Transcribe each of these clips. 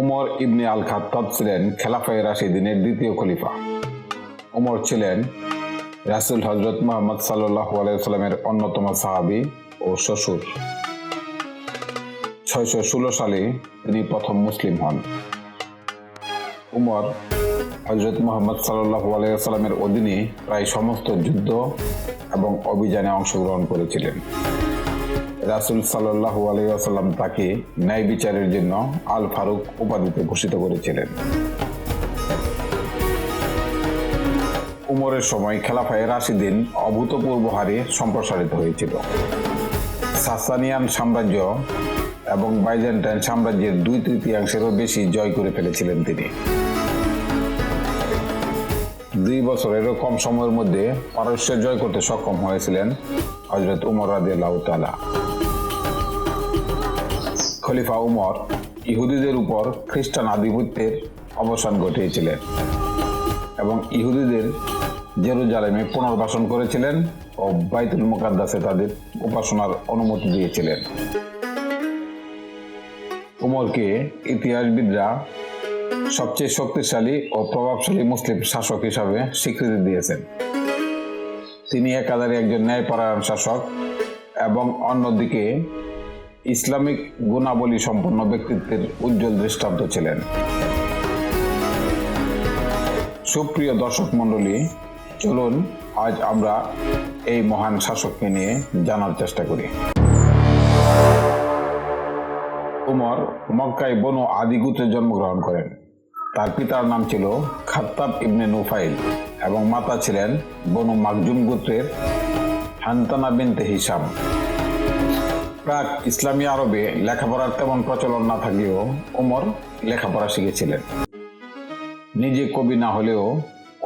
উমর ইবনে আল খাত্তাব ছিলেন খেলাফায়ে রাশিদিনের দ্বিতীয় খলিফা। উমর ছিলেন রাসুল হজরত মোহাম্মদ সাল্লাহ আলাইসাল্লামের অন্যতম সাহাবি ও শ্বশুর। ছয়শো ষোলো সালে তিনি প্রথম মুসলিম হন। উমর হজরত মোহাম্মদ সাল্লাহ আলাইসাল্লামের অধীনে প্রায় সমস্ত যুদ্ধ এবং অভিযানে অংশগ্রহণ করেছিলেন। রাসুল সাল্লাহু আলাইসাল্লাম তাকে ন্যায় বিচারের জন্য আল ফারুক উপাধিতে ভূষিত করেছিলেন। উমরের সময় খেলাফায় রাশিদিন অভূতপূর্ব হারে সম্প্রসারিত হয়েছিল। সাসানিয়ান সাম্রাজ্য এবং বাইজেন্টাইন সাম্রাজ্যের দুই তৃতীয়াংশেরও বেশি জয় করে ফেলেছিলেন তিনি। দুই বছরেরও কম সময়ের মধ্যে পারস্য জয় করতে সক্ষম হয়েছিলেন হজরত উমর রাদিয়াল্লাহু তাআলা। খলিফা উমর ইহুদিদের উপর খ্রিস্টান আধিপত্যের অবসান ঘটিয়েছিলেন এবং ইহুদিদের জেরুজালেমে পুনর্বাসন করেছিলেন ও বাইতুল মুকাদ্দাসে তাদের উপাসনার অনুমতি দিয়েছিলেন। উমরকে ইতিহাসবিদরা সবচেয়ে শক্তিশালী ও প্রভাবশালী মুসলিম শাসক হিসাবে স্বীকৃতি দিয়েছেন। তিনি একাধারে একজন ন্যায়পরায়ণ শাসক এবং অন্যদিকে ইসলামিক গুণাবলী সম্পন্ন ব্যক্তিত্বের উজ্জ্বল দৃষ্টান্ত ছিলেন। সুপ্রিয় দর্শক মণ্ডলী, চলুন আজ আমরা এই মহান শাসককে নিয়ে জানার চেষ্টা করি। উমর মক্কায় বনু আদিগুত্রে জন্মগ্রহণ করেন। তার পিতার নাম ছিল খাত্তাব ইবনে নুফাইল এবং মাতা ছিলেন বনু মাকজুম গোত্রের হান্তানা বিনতে হিসাম। প্রাক ইসলামী আরবে, লেখাপড়ার তেমন প্রচলন না থাকলেও ওমর লেখাপড়া শিখেছিলেন। নিজে কবি না হলেও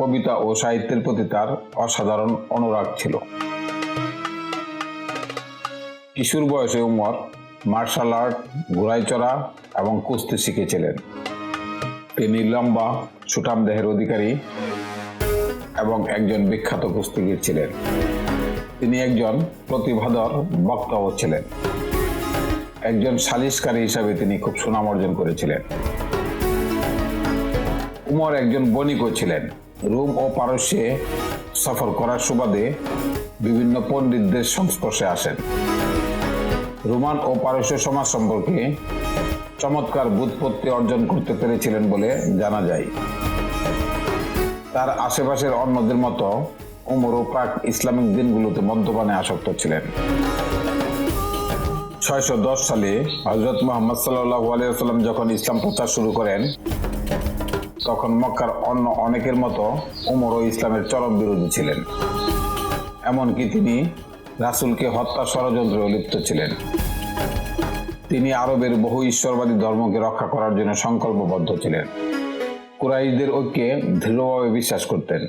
কবিতা ও সাহিত্যের প্রতি তার অসাধারণ অনুরাগ ছিল। কিশোর বয়সে উমর মার্শাল আর্ট ঘোড়ায় চড়া এবং কুস্তি শিখেছিলেন। তিনি লম্বা, সুঠাম দেহের অধিকারী এবং একজন বিখ্যাত কুস্তিগীর ছিলেন। তিনি একজন প্রতিভাধর বক্তাও ছিলেন। একজন সালিশকারী হিসাবে তিনি খুব সুনাম অর্জন করেছিলেন। উমর একজন বণিকও ছিলেন। রোম ও পারস্যে সফর করার সুবাদে বিভিন্ন পণ্ডিতদের সংস্পর্শে আসেন। রোমান ও পারস্য সমাজ সম্পর্কে চমৎকার বুৎপত্তি অর্জন করতে পেরেছিলেন বলে জানা যায়। তার আশেপাশের অন্যদের মতো উমরও প্রাক ইসলামিক দিনগুলোতে মদ্যপানে আসক্ত ছিলেন। ছয়শো দশ সালে হজরত মোহাম্মদ সাল্লাহ আলিয়াল্লাম যখন ইসলাম প্রচার শুরু করেন, তখন মক্কার অন্য অনেকের মতো উমরও ইসলামের চরম বিরোধী ছিলেন। এমনকি তিনি রাসুলকে হত্যা ষড়যন্ত্রেও লিপ্ত ছিলেন। তিনি আরবের বহু ঈশ্বরবাদী ধর্মকে রক্ষা করার জন্য সংকল্পবদ্ধ ছিলেন। কুরাইশদের ঐক্যে দৃঢ়ভাবে বিশ্বাস করতেন।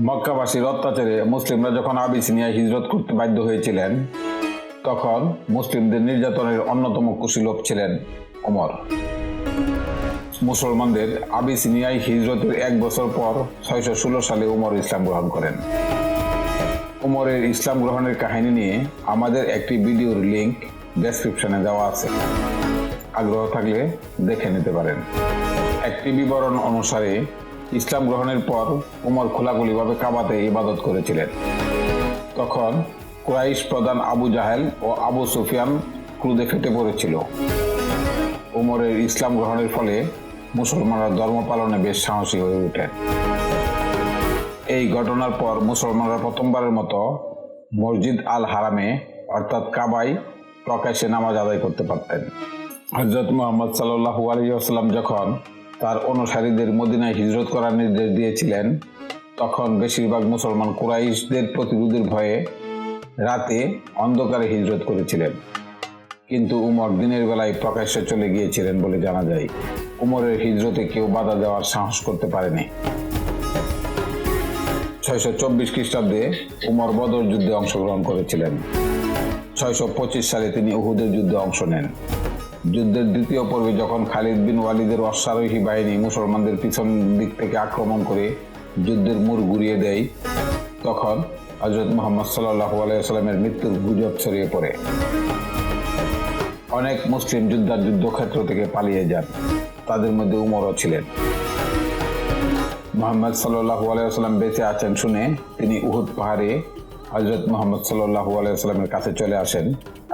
মক্কাবাসীর অত্যাচারে মুসলিমরা যখন আবিসিনিয়ায় হিজরত করতে বাধ্য হয়েছিলেন, তখন মুসলিমদের নির্যাতনের অন্যতম কুশীলোক ছিলেন ওমর। মুসলমানদের আবিসিনিয়ায় হিজরতের এক বছর পর ছয়শো ষোলো সালে উমর ইসলাম গ্রহণ করেন। উমরের ইসলাম গ্রহণের কাহিনী নিয়ে আমাদের একটি ভিডিওর লিংক ডেসক্রিপশনে দেওয়া আছে। আগ্রহ থাকলে দেখে নিতে পারেন। একটি বিবরণ অনুসারে ইসলাম গ্রহণের পর উমর খোলাখুলিভাবে কাবাতে ইবাদত করেছিলেন। তখন কুরাইশ প্রধান আবু জাহেল ও আবু সুফিয়ান ক্রুদে ফেটে পড়েছিল। উমরের ইসলাম গ্রহণের ফলে মুসলমানরা ধর্ম পালনে বেশ সাহসী হয়ে ওঠেন। এই ঘটনার পর মুসলমানরা প্রথমবারের মতো মসজিদ আল হারামে, অর্থাৎ কাবায়, প্রকাশ্যে নামাজ আদায় করতে পারতেন। হজরত মোহাম্মদ সাল্লু আলিয়াস্লাম যখন তার অনুসারীদের মদিনায় হিজরত করার নির্দেশ দিয়েছিলেন। তখন বেশিরভাগ মুসলমান কুরাইশদের প্রতিরোধের ভয়ে রাতে অন্ধকারে হিজরত করেছিলেন। কিন্তু উমর দিনের বেলায় প্রকাশ্যে চলে গিয়েছিলেন বলে জানা যায়, উমরের হিজরতে কেউ বাধা দেওয়ার সাহস করতে পারেনি। ছয়শো চব্বিশ খ্রিস্টাব্দে উমর বদর যুদ্ধে অংশগ্রহণ করেছিলেন। ছয়শো পঁচিশ সালে তিনি উহুদের যুদ্ধে অংশ নেন। যুদ্ধের দ্বিতীয় পর্বে যখন খালিদ বিন ওয়ালিদের অশ্বারোহী বাহিনী মুসলমানদের পিছন দিক থেকে আক্রমণ করে যুদ্ধের মুড় ঘুরিয়ে দেয়, তখন হজরত মোহাম্মদ সাল্লাহ আলাইসাল্লামের মৃত্যুর গুজব ছড়িয়ে পড়ে। অনেক মুসলিম যোদ্ধা যুদ্ধক্ষেত্র থেকে পালিয়ে যান। তাদের মধ্যে উমরও ছিলেন। মোহাম্মদ সাল্লাহু আলাইসাল্লাম বেঁচে আছেন শুনে তিনি উহুদ পাহাড়ে হজরত মোহাম্মদ সাল্লাহু আলাইসাল্লামের কাছে চলে আসেন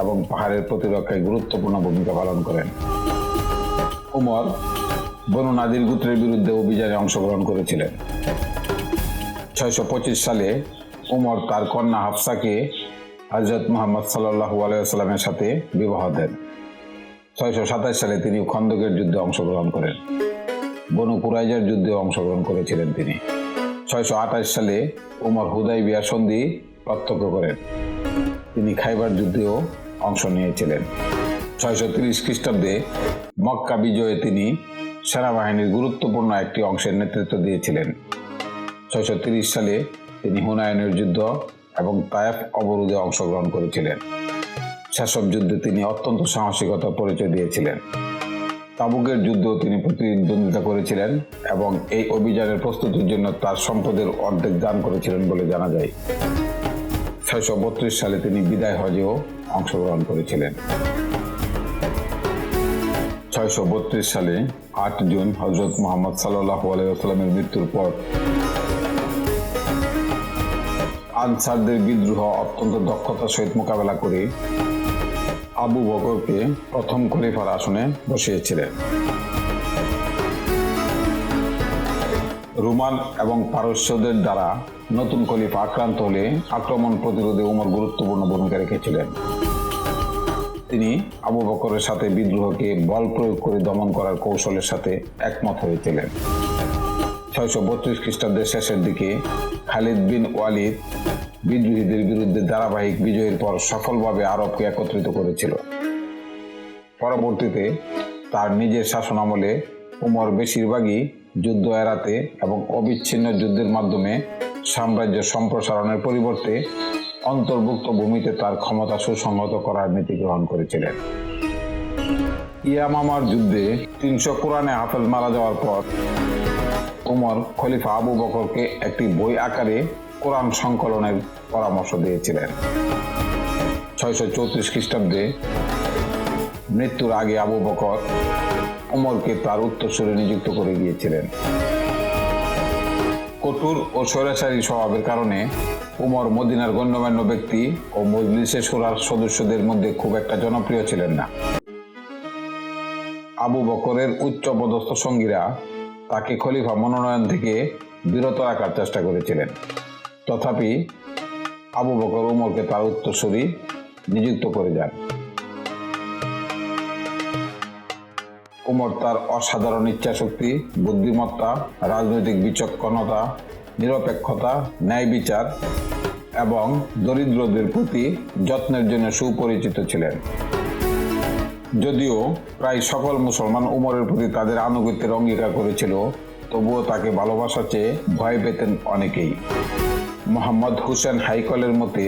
এবং পাহাড়ের প্রতিরক্ষায় গুরুত্বপূর্ণ ভূমিকা পালন করেন। উমর বনু নাদির গুত্রের বিরুদ্ধে অভিযানে অংশগ্রহণ করেছিলেন। ছয়শো পঁচিশ সালে উমর তার কন্যা হাফসাকে হজরত মোহাম্মদ সাল্লাহু আলাইসাল্লামের সাথে বিবাহ দেন। ছয়শো সাতাশ সালে তিনি খন্দকের যুদ্ধে অংশগ্রহণ করেন। বনু কুরাইজার যুদ্ধে অংশগ্রহণ করেছিলেন তিনি। ছয়শো আঠাশ সালে উমর হুদাই বিয়া সন্ধি প্রত্যক্ষ করেন তিনি খাইবার যুদ্ধেও অংশ নিয়েছিলেন। ছয়শো তিরিশ খ্রিস্টাব্দে মক্কা বিজয়ে তিনি সেনাবাহিনীর গুরুত্বপূর্ণ একটি অংশের নেতৃত্ব দিয়েছিলেন। ছয়শো তিরিশ সালে তিনি হুনায়নের যুদ্ধ এবং তায়েফ অবরোধে অংশগ্রহণ করেছিলেন। সেসব যুদ্ধে তিনি অত্যন্ত সাহসিকতা পরিচয় দিয়েছিলেন। তাবুকের যুদ্ধেও তিনি প্রতিদ্বন্দ্বিতা করেছিলেন এবং এই অভিযানের প্রস্তুতির জন্য তার সম্পদের অর্ধেক দান করেছিলেন বলে জানা যায়। ছয়শো বত্রিশ সালে তিনি বিদায় হজেও অংশগ্রহণ করেছিলেন। ছয়শো বত্রিশ সালে আট জুন হজরত মোহাম্মদ সাল্লাহ আলাইসাল্লামের মৃত্যুর পর আনসারদের বিদ্রোহ অত্যন্ত দক্ষতার সহিত মোকাবেলা করে আবু বকরকে প্রথম খলিফার আসনে বসিয়েছিলেন। রোমান এবং পারস্যদের দ্বারা নতুন খলিফা আক্রান্ত হলে আক্রমণ প্রতিরোধে উমর গুরুত্বপূর্ণ ভূমিকা রেখেছিলেন। তিনি আবু বকরের সাথে বিদ্রোহকে বল প্রয়োগ করে দমন করার কৌশলের সাথে একমত হয়েছিলেন। ছয়শো বত্রিশ খ্রিস্টাব্দের শেষের দিকে খালিদ বিন ওয়ালিদ বিদ্রোহীদের বিরুদ্ধে ধারাবাহিক বিজয়ের পর সফলভাবে আরবকে একত্রিত করেছিল। পরবর্তীতে তার নিজের শাসনামলে উমর বেশিরভাগই যুদ্ধ এড়াতে এবং অবিচ্ছিন্ন যুদ্ধের মাধ্যমে সাম্রাজ্য সম্প্রসারণের পরিবর্তে অন্তর্ভুক্ত ভূমিতে তার ক্ষমতা সুসংহত করার নীতি গ্রহণ করেছিলেন। ইয়ামামার যুদ্ধে তিনশো কোরআনে হাফেজ মারা যাওয়ার পর উমর খলিফা আবু বকরকে একটি বই আকারে কোরআন সংকলনের পরামর্শ দিয়েছিলেন। ছয়শো চৌত্রিশ খ্রিস্টাব্দে মৃত্যুর আগে আবু বকর উমরকে তার উত্তরসূরি নিযুক্ত করে গিয়েছিলেন। কঠোর ও স্বৈরাচারী স্বভাবের কারণে উমর মদিনার গণ্যমান্য ব্যক্তি ও মজলিসে সুরার সদস্যদের মধ্যে খুব একটা জনপ্রিয় ছিলেন না। আবু বকরের উচ্চ পদস্থ সঙ্গীরা তাকে খলিফা মনোনয়ন থেকে বিরত রাখার চেষ্টা করেছিলেন। তথাপি আবু বকর উমরকে তার উত্তরসূরি নিযুক্ত করে যান। উমর তার অসাধারণ ইচ্ছাশক্তি, বুদ্ধিমত্তা, রাজনৈতিক বিচক্ষণতা, নিরপেক্ষতা, ন্যায় বিচার এবং দরিদ্রদের প্রতি যত্নের জন্য সুপরিচিত ছিলেন। যদিও প্রায় সকল মুসলমান উমরের প্রতি তাদের আনুগত্যের অঙ্গীকার করেছিল, তবুও তাকে ভালোবাসা চেয়ে ভয় পেতেন অনেকেই। মোহাম্মদ হুসেন হাইকলের মতে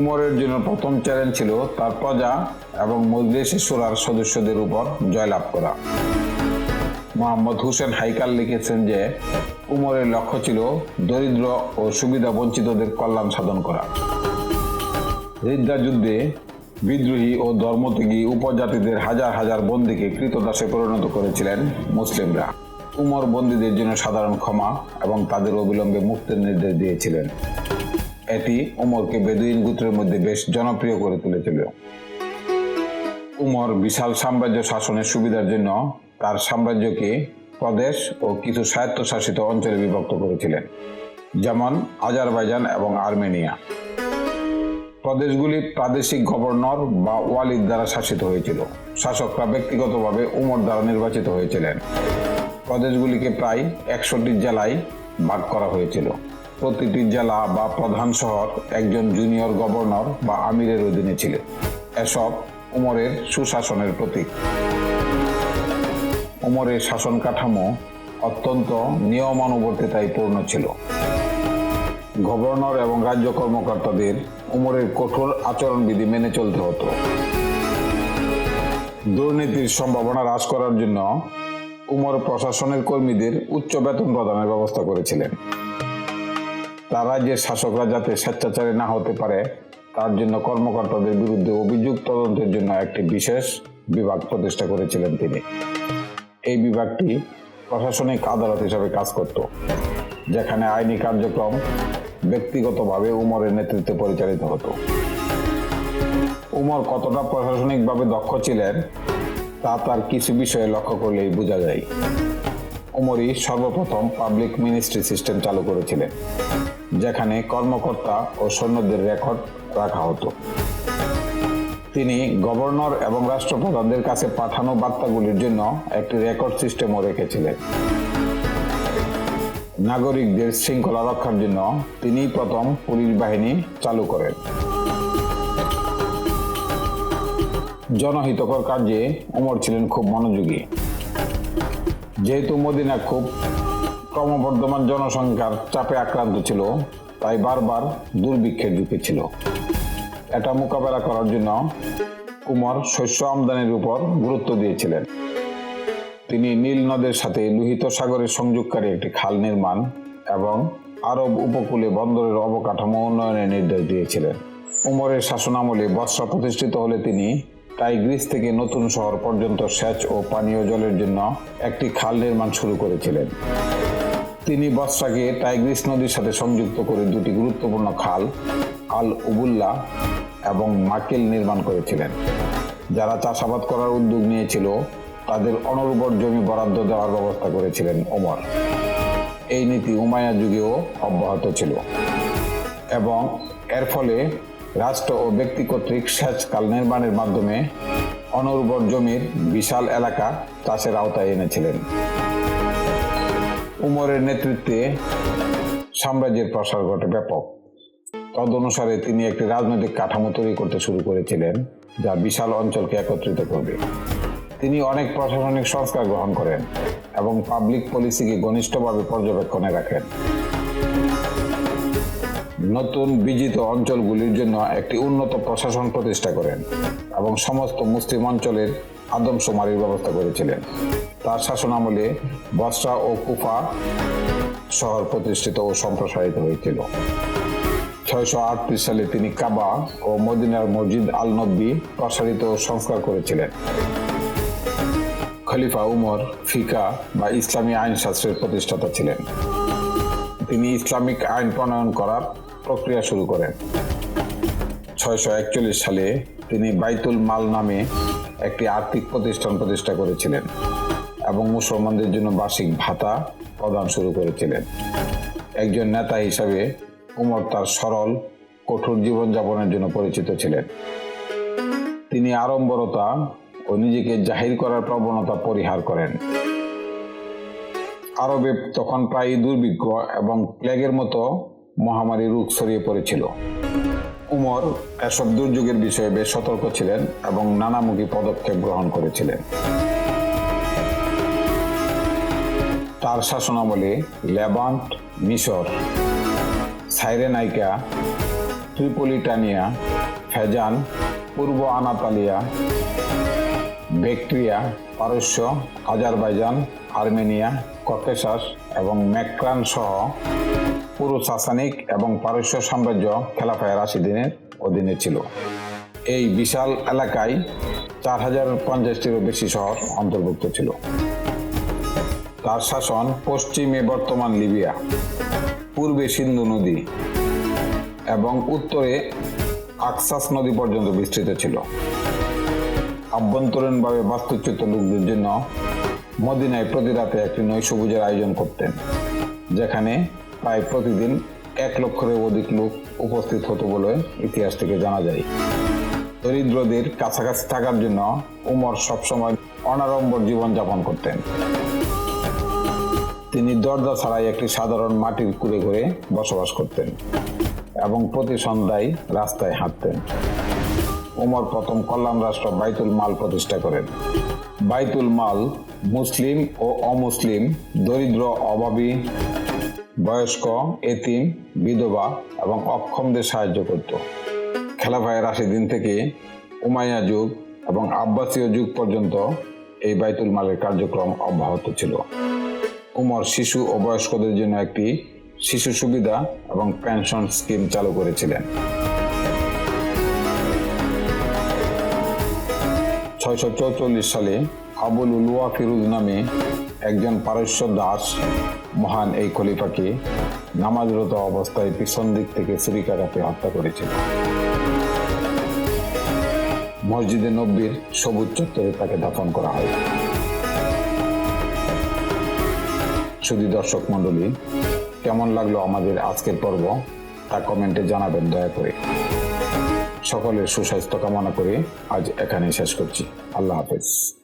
উমরের জন্য প্রথম চ্যালেঞ্জ ছিল তার প্রজা এবং মজলিসে সুরার সদস্যদের উপর জয়লাভ করা। মোহাম্মদ হুসেন হাইকাল লিখেছেন যে উমরের লক্ষ্য ছিল দরিদ্র ও সুবিধা বঞ্চিতদের কল্যাণ সাধন করা। রিদ্দা যুদ্ধে বিদ্রোহী ও ধর্মত্যাগী উপজাতিদের হাজার হাজার বন্দীকে কৃতদাসে পরিণত করেছিলেন মুসলিমরা। উমর বন্দীদের জন্য সাধারণ ক্ষমা এবং তাদের অবিলম্বে মুক্তির নির্দেশ দিয়েছিলেন। এটি উমরকে বেদুইন গোত্রের মধ্যে বেশ জনপ্রিয় করে তুলেছিল। উমর বিশাল সাম্রাজ্য শাসনের সুবিধার জন্য তার সাম্রাজ্যকে প্রদেশ ও কিছু স্বায়ত্তশাসিত অঞ্চলে বিভক্ত করেছিলেন, যেমন আজারবাইজান এবং আর্মেনিয়া। প্রদেশগুলি প্রাদেশিক গভর্নর বা ওয়ালিদ দ্বারা শাসিত হয়েছিল। শাসকরা ব্যক্তিগতভাবে উমর দ্বারা নির্বাচিত হয়েছিলেন। প্রদেশগুলিকে প্রায় একশোটি জেলায় ভাগ করা হয়েছিল। প্রতিটি জেলা বা প্রধান শহর একজন জুনিয়র গভর্নর বা আমিরের অধীনে ছিল। এসব উমরের সুশাসনের প্রতীক। উমরের শাসন কাঠামো অত্যন্ত নিয়মানুবর্তিতায় পূর্ণ ছিল। গভর্নর এবং রাজ্য কর্মকর্তাদের উমরের কঠোর আচরণবিধি মেনে চলতে হতো। দুর্নীতির সম্ভাবনা হ্রাস করার জন্য উমর প্রশাসনের কর্মীদের উচ্চ বেতন প্রদানের ব্যবস্থা করেছিলেন। তার রাজ্যের শাসকরা যাতে স্বেচ্ছাচারী না হতে পারে, তার জন্য কর্মকর্তাদের বিরুদ্ধে অভিযোগ তদন্তের জন্য একটি বিশেষ বিভাগ প্রতিষ্ঠা করেছিলেন তিনি। এই বিভাগটি প্রশাসনিক আদালত হিসাবে কাজ করত, যেখানে আইনি কার্যক্রম ব্যক্তিগতভাবে উমরের নেতৃত্বে পরিচালিত হতো। উমর কতটা প্রশাসনিকভাবে দক্ষ ছিলেন, তা তার কিছু বিষয়ে লক্ষ্য করলেই বোঝা যায়। উমরই সর্বপ্রথম পাবলিক মিনিস্ট্রি সিস্টেম চালু করেছিলেন। যেখানে কর্মকর্তা ও সৈন্যদের রেকর্ড রাখা হতো। তিনি গভর্নর এবং রাষ্ট্রপ্রধানদের কাছে পাঠানো বার্তাগুলির জন্য একটি রেকর্ড সিস্টেমও রেখেছিলেন। নাগরিকদের শৃঙ্খলা রক্ষার জন্য তিনি প্রথম পুলিশ বাহিনী চালু করেন। জনহিতকর কাজে উমর ছিলেন খুব মনোযোগী। যেহেতু মদিনা খুব ক্রমবর্ধমান জনসংখ্যার চাপে আক্রান্ত ছিল, তাই বারবার দুর্ভিক্ষের ঝুঁকি ছিল। এটা মোকাবেলা করার জন্য উমর শস্য আমদানির উপর গুরুত্ব দিয়েছিলেন। তিনি নীল নদের সাথে লোহিত সাগরের সংযোগকারী একটি খাল নির্মাণ এবং আরব উপকূলে বন্দরের অবকাঠামো উন্নয়নের নির্দেশ দিয়েছিলেন। উমরের শাসনামলে বস্ত্রা প্রতিষ্ঠিত হলে তিনি টাইগ্রিস থেকে নতুন শহর পর্যন্ত সেচ ও পানীয় জলের জন্য একটি খাল নির্মাণ শুরু করেছিলেন। তিনি বস্ত্রাকে টাইগ্রিস নদীর সাথে সংযুক্ত করে দুটি গুরুত্বপূর্ণ খাল আল উবুল্লা এবং মাকেল নির্মাণ করেছিলেন। যারা চাষাবাদ করার উদ্যোগ নিয়েছিল, তাদের অনুর্বর জমি বরাদ্দ দেওয়ার ব্যবস্থা করেছিলেন ওমর। এই নীতি উমায়া যুগেও অব্যাহত ছিল এবং এর ফলে রাষ্ট্র ও ব্যক্তি কর্তৃক সেচ কাল নির্মাণের মাধ্যমে অনুর্বর জমির বিশাল এলাকা চাষের আওতায় এনেছিলেন। উমরের নেতৃত্বে সাম্রাজ্যের প্রসার ঘটে ব্যাপক। তদনুসারে তিনি একটি রাজনৈতিক কাঠামো তৈরি করতে শুরু করেছিলেন, যা বিশাল অঞ্চলকে একত্রিত করবে। তিনি অনেক প্রশাসনিক সংস্কার গ্রহণ করেন এবং পাবলিক পলিসিকে ঘনিষ্ঠভাবে পর্যবেক্ষণে রাখেন। নতুন বিজিত অঞ্চলগুলির জন্য একটি উন্নত প্রশাসন প্রতিষ্ঠা করেন এবং সমস্ত মুসলিম অঞ্চলের আদমশুমারির ব্যবস্থা করেছিলেন। তার শাসনামলে বসরা ও কুফা শহর প্রতিষ্ঠিত ও সম্প্রসারিত হয়েছিল। ছয়শো আটত্রিশ সালে তিনি কাবা ও মদিনার মসজিদ আল নব্বী প্রসারিত সংস্কার করেছিলেন। খলিফা উমর ফিকা বা ইসলামী আইনশাস্ত্রের প্রতিষ্ঠাতা ছিলেন। তিনি ইসলামিক আইন প্রণয়ন করার প্রক্রিয়া শুরু করেন। ছয়শো একচল্লিশ সালে তিনি বাইতুল মাল নামে একটি আর্থিক প্রতিষ্ঠান প্রতিষ্ঠা করেছিলেন। এবং মুসলমানদের জন্য বার্ষিক ভাতা প্রদান শুরু করেছিলেন। একজন নেতা হিসাবে উমর তার সরল, কঠোর জীবনযাপনের জন্য পরিচিত ছিলেন। তিনি আড়ম্বরতা ও নিজেকে জাহির করার প্রবণতা পরিহার করেন। আরবে তখন প্রায় দুর্ভিক্ষ এবং প্লেগের মতো মহামারী রোগ ছড়িয়ে পড়েছিল। উমর এসব দুর্যোগের বিষয়ে বেশ সতর্ক ছিলেন এবং নানামুখী পদক্ষেপ গ্রহণ করেছিলেন। তার শাসনামলে লেবান্ট মিশর, সাইরেনাইকা, ত্রিপোলিটানিয়া, ফেজান, পূর্ব আনাতালিয়া বেক্ট্রিয়া পারস্য, আজারবাইজান, আর্মেনিয়া, ককেশাস এবং ম্যাক্রান সহ পুরো সাসানিক এবং পারস্য সাম্রাজ্য খেলাফায় রাশিদিনের অধীনে ছিল। এই বিশাল এলাকায় চার হাজার পঞ্চাশটিরও বেশি শহর অন্তর্ভুক্ত ছিল। তার শাসন পশ্চিমে বর্তমান লিবিয়া, পূর্বে সিন্ধু নদী এবং উত্তরে আকসাস নদী পর্যন্ত বিস্তৃত ছিল। আভ্যন্তরীণভাবে বাস্তুচ্যুত লোকদের জন্য মদিনায় প্রতি রাতে একটি নৈশভোজের আয়োজন করতেন, যেখানে প্রায় প্রতিদিন এক লক্ষের অধিক লোক উপস্থিত হতো বলে ইতিহাস থেকে জানা যায়। দরিদ্রদের কাছাকাছি থাকার জন্য উমর সবসময় অনাড়ম্বর জীবনযাপন করতেন। তিনি দরজা ছাড়াই একটি সাধারণ মাটির কুড়ে ঘরে বসবাস করতেন এবং প্রতি সন্ধ্যায় রাস্তায় হাঁটতেন। উমর প্রথম কল্যাণ রাষ্ট্র বাইতুল মাল প্রতিষ্ঠা করেন। বাইতুল মাল মুসলিম ও অমুসলিম, দরিদ্র, অভাবী, বয়স্ক, এতিম, বিধবা এবং অক্ষমদের সাহায্য করত। খেলাফায় রাশিদিন থেকে উমাইয়া যুগ এবং আব্বাসীয় যুগ পর্যন্ত এই বাইতুল মালের কার্যক্রম অব্যাহত ছিল। উমর শিশু ও বয়স্কদের জন্য একটি শিশু সুবিধা এবং পেনশন স্কিম চালু করেছিলেন। ছয়শো চৌচল্লিশ সালে আবুল উলুয়া ফিরুজ নামে একজন পারস্য দাস মহান এই খলিফাকে নামাজরত অবস্থায় পিছন দিক থেকে ছুরিকাঘাতে হত্যা করেছিল। মসজিদে নব্বীর সবুজ চত্বরে তাকে দাফন করা হয়। শুধু দর্শক মণ্ডলী, কেমন লাগল আমাদের আজকের পর্ব? তা কমেন্টে জানাবেন দয়া করে। সকলের সুস্বাস্থ্য কামনা করে আজ এখানেই শেষ করছি। আল্লাহ হাফেজ।